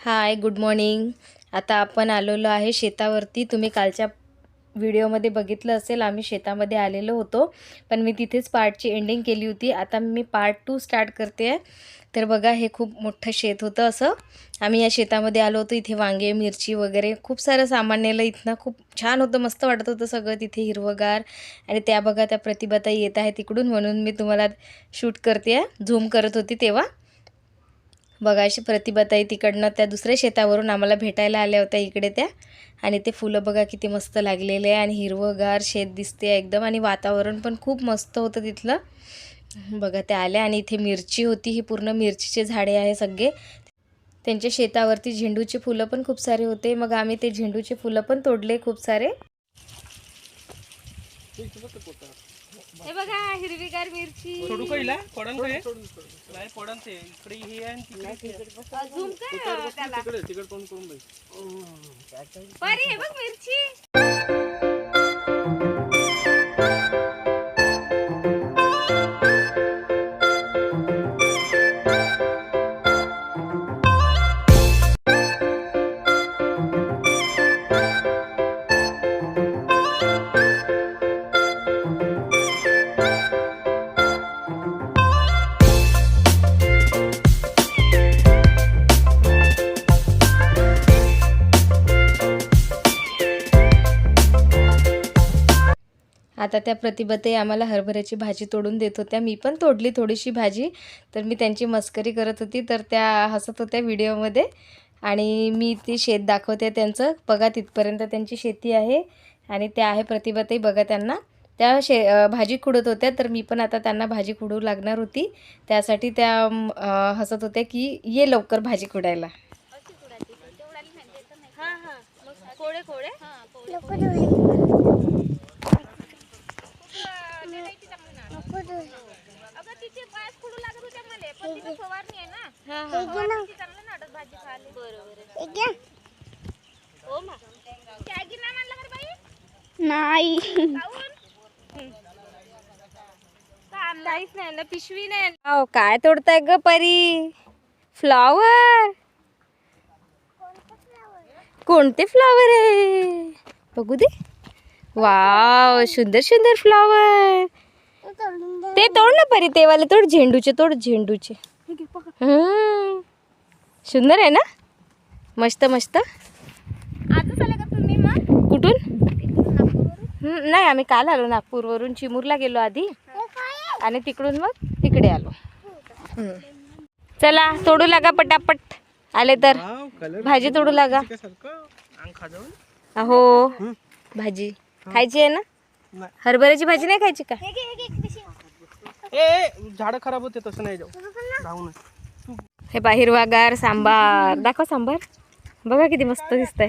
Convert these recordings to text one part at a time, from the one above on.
Hi good morning. आता आपण आलेलो आहे शेतावरती. तुम्ही कालच्या व्हिडिओमध्ये बघितलं असेल आम्ही शेतामध्ये आलेलो होतो. पण मी तिथेच पार्टची एंडिंग केली होती. आता मी पार्ट टू स्टार्ट करते आहे तर बघा हे खूप मोठं शेत होतं असं. आम्ही या शेतामध्ये आलो होतो. इथे वांगे मिरची वगैरे खूप सारं सामान नेलं. इथनं खूप छान होतं मस्त वाटत होतं सगळं. तिथे हिरवगार आणि त्या बघा त्या प्रतिभाताई येत आहे तिकडून म्हणून मी तुम्हाला शूट करते आहे झूम करत होती तेव्हा. बघा अशी प्रतिभाताई तिकडनं त्या दुसऱ्या शेतावरून आम्हाला भेटायला आल्या होत्या इकडे त्या. आणि ते फुलं बघा किती मस्त लागलेले आहे. आणि हिरवंगार शेत दिसते एकदम. आणि वातावरण पण खूप मस्त होतं तिथलं. बघा त्या आल्या आणि इथे मिरची होती. ही पूर्ण मिरचीचे झाडे आहे सगळे. त्यांच्या शेतावरती झेंडूचे फुलं पण खूप सारे होते. मग आम्ही ते झेंडूचे फुलं पण तोडले खूप सारे. हे बघा हिरवीगार मिरची. सोडू का हिला? पडन का हे? नाही पडन ते. इकडे हे आहे आणि तिकडे तिकडे तिकडे तोंड करून परी हे बघ मिरची. आता त्या प्रतिभाताई आम्हाला हरभऱ्याची भाजी तोडून देत होत्या. मी पण तोडली थोडीशी भाजी. तर मी त्यांची मस्करी करत होती. तर त्या हसत होत्या व्हिडिओमध्ये. आणि मी ती शेत दाखवते त्यांचं. बघा तिथपर्यंत त्यांची शेती आहे. आणि त्या आहे प्रतिभाताई. बघा त्यांना. त्या शे भाजी खुडत होत्या. तर मी पण आता त्यांना भाजी खुडू लागणार होती. त्यासाठी त्या हसत होत्या की ये लवकर भाजी खुडायला. कोळे कोळे अगं तिचे पाय खुडू लागत होत्या मला पण तिथे फवारणी आहे ना. हां हां. फवारणीची चांगलं नाटक भाजी खायला बरोबर हो मा. नाही बाई? नाही. काऊन? काहीच नाही ना पिशवी नाही. हो काय तोडताय ग परी? फ्लॉवर कोणते फ्लॉवर आहे? बघू दे. वाव सुंदर सुंदर फ्लॉवर ते तोड ना परी ते वाले तोड झेंडूचे तोड झेंडूचे. हम्म. सुंदर आहे ना? मस्त मस्त. आजच आले का तुम्ही मग कुठून? हम्म, नाही आम्ही काल आलो नागपूरवरून. चिमूरला गेलो आधी. आणि तिकडून मग तिकडे आलो. हम्म. चला तोडू लागा पटापट. आले तर. भाजी तोडू लागा. हो भाजी. खायची आहे ना. हरभऱ्याची भाजी नाही खायची का? ए, झाडं खराब होते तसं नाही जाऊ. जाऊ नये हे पा हिरवागार सांबार. दाखव सांबार. बघा किती मस्त दिसतंय.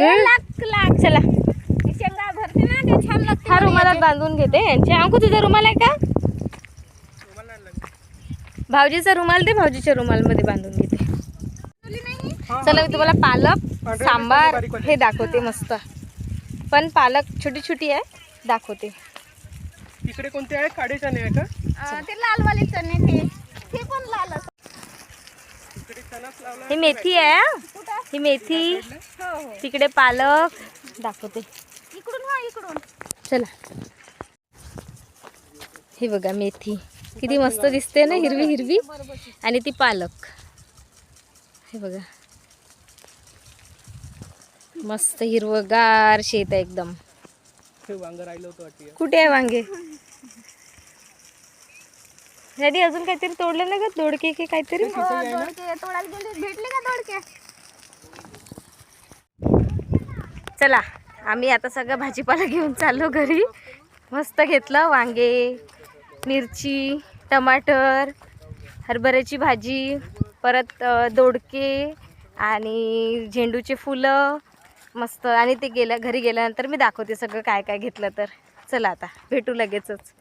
हम्म. चला. शेंगा भरते ना ते छान लागते हा रुमालात बांधून घेते. अंकू तुझा रुमाल आहे का? भाऊजीचा रुमाल दे भाऊजीच्या रुमालमध्ये बांधून घेते. चला मी तुम्हाला पालक सांबार हे दाखवते मस्त. पण पालक छोटी छोटी आहे दाखवते. तिकडे कोणते आहे? काडे चणे आहे का? अं, ते लालवाले चणे ते. ते पण लाल चणाच लावला ही मेथी आहे हा. ही मेथी. हो हो. तिकडे पालक. दाखवते. इकडून हा इकडून. चला. हे बघा मेथी. किती मस्त दिसते ना हिरवी हिरवी. आणि ती पालक. हे बघा. मस्त हिरवगार शेत आहे एकदम. हे वांग राहिलं होतं वाटतं. कुठे आहे वांगे? ह्यानी अजून काहीतरी तोडलं ना ग दोडके की काहीतरी? हो, दोडके. तोडायला गेले. भेटले का दोडके? चला आम्ही आता सगळं भाजीपाला घेऊन चाललो घरी. मस्त घेतलं वांगे मिरची टमाटर हरभऱ्याची भाजी परत दोडके आणि झेंडूचे फुलं. मस्त. आणि ते गेल्या घरी गेल्यानंतर मी दाखवते सगळं काय काय घेतलं तर. चला आता भेटू लगेचच.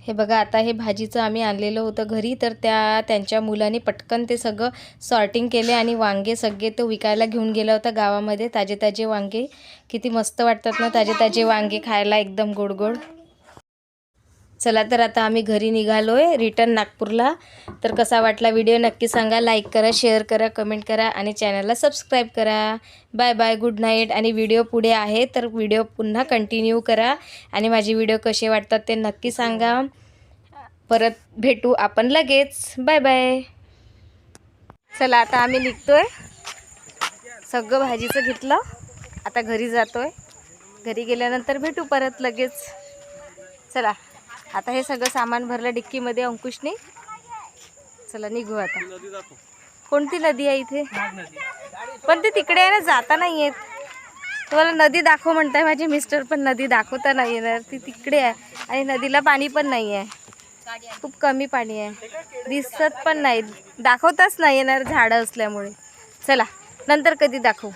हे बघा आता हे भाजीचं आम्ही आणलेलं होतं घरी तर त्या त्यांच्या मुलाने पटकन ते सगळं सॉर्टिंग केले आणि वांगे सगळे तो विकायला घेऊन गेला होता गावामध्ये. ताजे ताजे वांगे किती मस्त वाटतात ना ताजे ताजे वांगे खायला एकदम गोड गोड. चला तर आता आम्ही घरी निघालो आहे रिटर्न नागपूरला. तर कसा वाटला व्हिडिओ नक्की सांगा. लाईक करा शेअर करा कमेंट करा आणि चॅनलला सबस्क्राईब करा. बाय बाय गुड नाईट आणि व्हिडिओ पुढे आहे तर व्हिडिओ पुन्हा कंटिन्यू करा. आणि माझे व्हिडिओ कसे वाटतात ते नक्की सांगा. परत भेटू आपण लगेच. बाय बाय चला आता आम्ही निघतोय. सगळं भाजीचं घेतलं. आता घरी जातोय. घरी गेल्यानंतर भेटू परत लगेच. चला. आता हे सगळं सामान भरलं डिक्कीमध्ये अंकुशने. चला निघू आता. कोणती नदी आहे इथे? पण ते तिकडे आहे ना जाता नाही येत. तुम्हाला नदी दाखव म्हणताय माझे मिस्टर पण नदी दाखवता नाही येणार. ती तिकडे आहे आणि नदीला पाणी पण नाही आहे. खूप कमी पाणी आहे. दिसत पण नाही. दाखवताच नाही येणार झाडं असल्यामुळे. चला नंतर कधी दाखवू.